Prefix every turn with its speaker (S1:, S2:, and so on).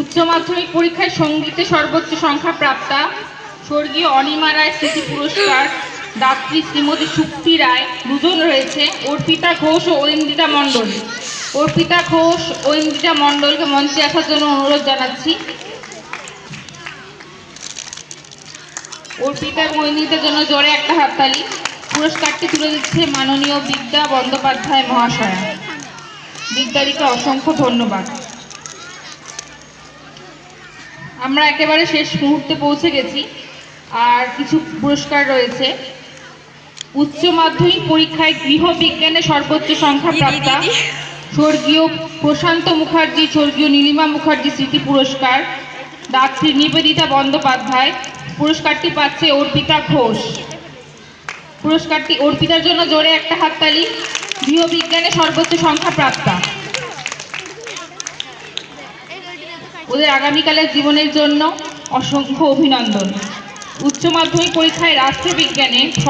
S1: উচ্চ মাধ্যমিক পরীক্ষায় সঙ্গীতে সর্বোচ্চ সংখ্যা প্রাপ্তা স্বর্গীয় অনিমা রায় স্মৃতি পুরস্কার। দাত্রী শ্রীমতী সুপ্তি রায় দুজন রয়েছে। অর্পিতা ঘোষ ও ঐন্দিতা মণ্ডল। অর্পিতা ঘোষ ঐন্দিতা মণ্ডলকে মঞ্চে আসার জন্য অনুরোধ জানাচ্ছি। অর্পিতা ঐন্দিতার জন্য জোরে একটা হাততালি। পুরস্কারটি তুলে দিচ্ছে মাননীয় বিদ্যা বন্দ্যোপাধ্যায় মহাশয়া। বিদ্যাদিকে অসংখ্য ধন্যবাদ। আমরা একেবারে শেষ মুহূর্তে পৌঁছে গেছি। আর কিছু পুরস্কার রয়েছে। উচ্চ মাধ্যমিক পরীক্ষায় গৃহবিজ্ঞানে সর্বোচ্চ সংখ্যা প্রাপ্তা স্বর্গীয় প্রশান্ত মুখার্জি স্বর্গীয় নীলিমা মুখার্জি স্মৃতি পুরস্কার। ডাক্তার নিবেদিতা বন্দ্যোপাধ্যায় পুরস্কারটি পাচ্ছে অর্পিতা ঘোষ। পুরস্কারটি অর্পিতার জন্য জোরে একটা হাততালি। গৃহবিজ্ঞানে সর্বোচ্চ সংখ্যা প্রাপ্তা। ওদের আগামীকালের জীবনের জন্য অসংখ্য অভিনন্দন। উচ্চ মাধ্যমিক পরীক্ষায় রাষ্ট্রবিজ্ঞানে